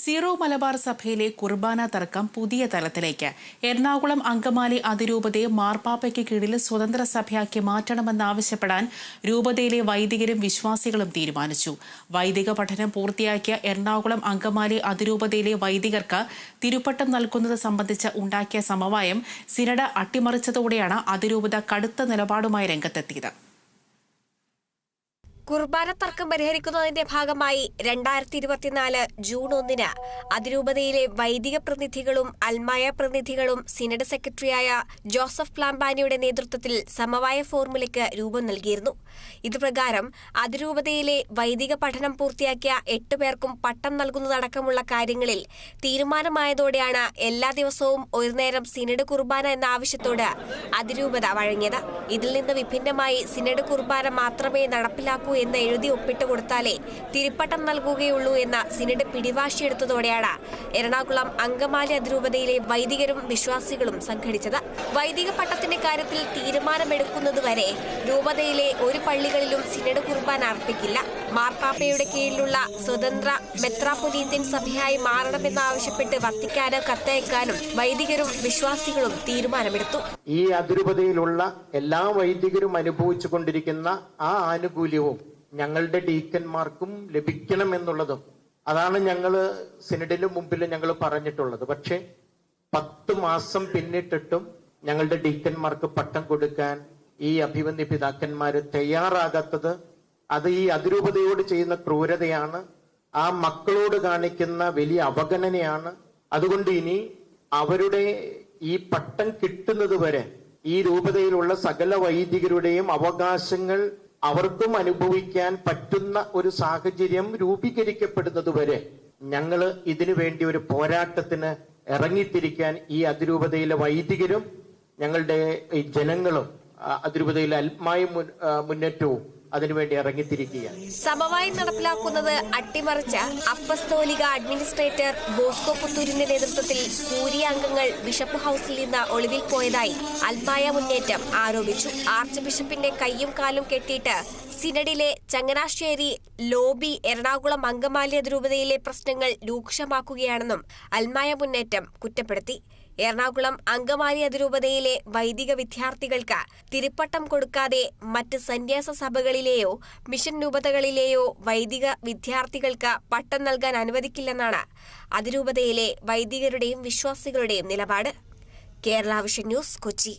Zero Malabar സഭയിലെ കുർബാന തർക്കം പുതിയ തലത്തിലേക്ക്. എറണാകുളം അങ്കമാലി അതിരൂപതയെ മാർപ്പാപ്പയ്ക്ക് കീഴിൽ സ്വതന്ത്ര സഭയാക്കി മാറ്റണമെന്നാവശ്യപ്പെടാൻ രൂപതയിലെ വൈദികരും വിശ്വാസികളും തീരുമാനിച്ചു. വൈദിക പഠനം പൂർത്തിയാക്കിയ എറണാകുളം അങ്കമാലി അതിരൂപതയിലെ വൈദികർക്ക് തിരുപ്പട്ടം നൽകുന്നത് സംബന്ധിച്ച് ഉണ്ടാക്കിയ സമവായം സിനഡ അട്ടിമറിച്ചതോടെയാണ് അതിരൂപത കടുത്ത നിലപാടുമായി രംഗത്തെത്തിയത്. കുർബാന തർക്കം പരിഹരിക്കുന്നതിന്റെ ഭാഗമായി രണ്ടായിരത്തി ഇരുപത്തിനാല് ജൂൺ ഒന്നിന് അതിരൂപതയിലെ വൈദിക പ്രതിനിധികളും അൽമായ പ്രതിനിധികളും സിനഡ് സെക്രട്ടറിയായ ജോസഫ് പ്ലാംബാനിയുടെ നേതൃത്വത്തിൽ സമവായ ഫോർമുലയ്ക്ക് രൂപം നൽകിയിരുന്നു. ഇതുപ്രകാരം അതിരൂപതയിലെ വൈദിക പഠനം പൂർത്തിയാക്കിയ എട്ട് പേർക്കും പട്ടം നൽകുന്നതടക്കമുള്ള കാര്യങ്ങളിൽ തീരുമാനമായതോടെയാണ് എല്ലാ ദിവസവും ഒരു നേരം സിനഡ് കുർബാന എന്ന ആവശ്യത്തോട് അതിരൂപത വഴങ്ങിയത്. ഇതിൽ നിന്ന് വിഭിന്നമായി സിനഡ് കുർബാന മാത്രമേ നടപ്പിലാക്കൂ എന്ന് എഴുതി ഒപ്പിട്ട് കൊടുത്താലേ തിരുപ്പട്ടം നൽകുകയുള്ളൂ എന്ന സിനഡ് പിടിവാശിയെടുത്തതോടെയാണ് എറണാകുളം അങ്കമാലി അതിരൂപതയിലെ വൈദികരും വിശ്വാസികളും സംഘടിച്ചത്. വൈദിക പട്ടത്തിന്റെ കാര്യത്തിൽ തീരുമാനമെടുക്കുന്നതുവരെ രൂപതയിലെ ഒരു പള്ളികളിലും സിനഡ് കുർബാന അർപ്പിക്കില്ല. മാർപ്പാപ്പയുടെ കീഴിലുള്ള സ്വതന്ത്ര മെത്രാപൊലീത്യൻ സഭയായി മാറണമെന്നാവശ്യപ്പെട്ട് വത്തിക്കാന് കത്തയക്കാനും വൈദികരും വിശ്വാസികളും തീരുമാനമെടുത്തു. ഈ അതിരൂപതയിലുള്ള എല്ലാ വൈദികരും അനുഭവിച്ചു കൊണ്ടിരിക്കുന്ന ആ ആനുകൂല്യവും ഞങ്ങളുടെ ഡീക്കന്മാർക്കും ലഭിക്കണം എന്നുള്ളതും അതാണ് ഞങ്ങൾ സിനഡിന് മുമ്പിൽ ഞങ്ങൾ പറഞ്ഞിട്ടുള്ളത്. പക്ഷേ പത്ത് മാസം പിന്നിട്ടിട്ടും ഞങ്ങളുടെ ഡീക്കന്മാർക്ക് പട്ടം കൊടുക്കാൻ ഈ അഭിമന്യ പിതാക്കന്മാര് തയ്യാറാകാത്തത് അത് ഈ അതിരൂപതയോട് ചെയ്യുന്ന ക്രൂരതയാണ്. ആ മക്കളോട് കാണിക്കുന്ന വലിയ അവഗണനയാണ്. അതുകൊണ്ട് ഇനി അവരുടെ ഈ പട്ടം കിട്ടുന്നത് വരെ ഈ രൂപതയിലുള്ള സകല വൈദികരുടെയും അവകാശങ്ങൾ അവർക്കും അനുഭവിക്കാൻ പറ്റുന്ന ഒരു സാഹചര്യം രൂപീകരിക്കപ്പെടുന്നത് വരെ ഞങ്ങൾ ഇതിനു വേണ്ടി ഒരു പോരാട്ടത്തിന് ഇറങ്ങിത്തിരിക്കാൻ ഈ അതിരൂപതയിലെ വൈദികരും ഞങ്ങളുടെ ജനങ്ങളും അതിരൂപതയിലെ അൽമായ മുന്നേറ്റവും അതിനുവേണ്ടി ഇറങ്ങിത്തിരിക്കുകയാണ്. സമവായം നടപ്പിലാക്കുന്നത് അട്ടിമറിച്ച അപ്പസ്തോലിക അഡ്മിനിസ്ട്രേറ്റർ ബോസ്കോ പുത്തൂരിന്റെ നേതൃത്വത്തിൽ കൂരിയ അംഗങ്ങൾ ബിഷപ്പ് ഹൌസിൽ നിന്ന് ഒളിവിൽ പോയതായി അൽമായ മുന്നേറ്റം ആരോപിച്ചു. ആർച്ച് ബിഷപ്പിന്റെ കൈയും കാലും കെട്ടിയിട്ട് സിനഡിലെ ചങ്ങനാശ്ശേരി ലോബി എറണാകുളം അങ്കമാലി അതിരൂപതയിലെ പ്രശ്നങ്ങൾ രൂക്ഷമാക്കുകയാണെന്നും അൽമായ മുന്നേറ്റം കുറ്റപ്പെടുത്തി. എറണാകുളം അങ്കമാലി അതിരൂപതയിലെ വൈദിക വിദ്യാർത്ഥികൾക്ക് തിരുപ്പട്ടം കൊടുക്കാതെ മറ്റ് സന്യാസ സഭകളിലെയോ മിഷൻ രൂപതകളിലെയോ വൈദിക വിദ്യാർത്ഥികൾക്ക് പട്ടം നൽകാൻ അനുവദിക്കില്ലെന്നാണ് അതിരൂപതയിലെ വൈദികരുടെയും വിശ്വാസികളുടെയും നിലപാട്. Kerala vision news Kochi.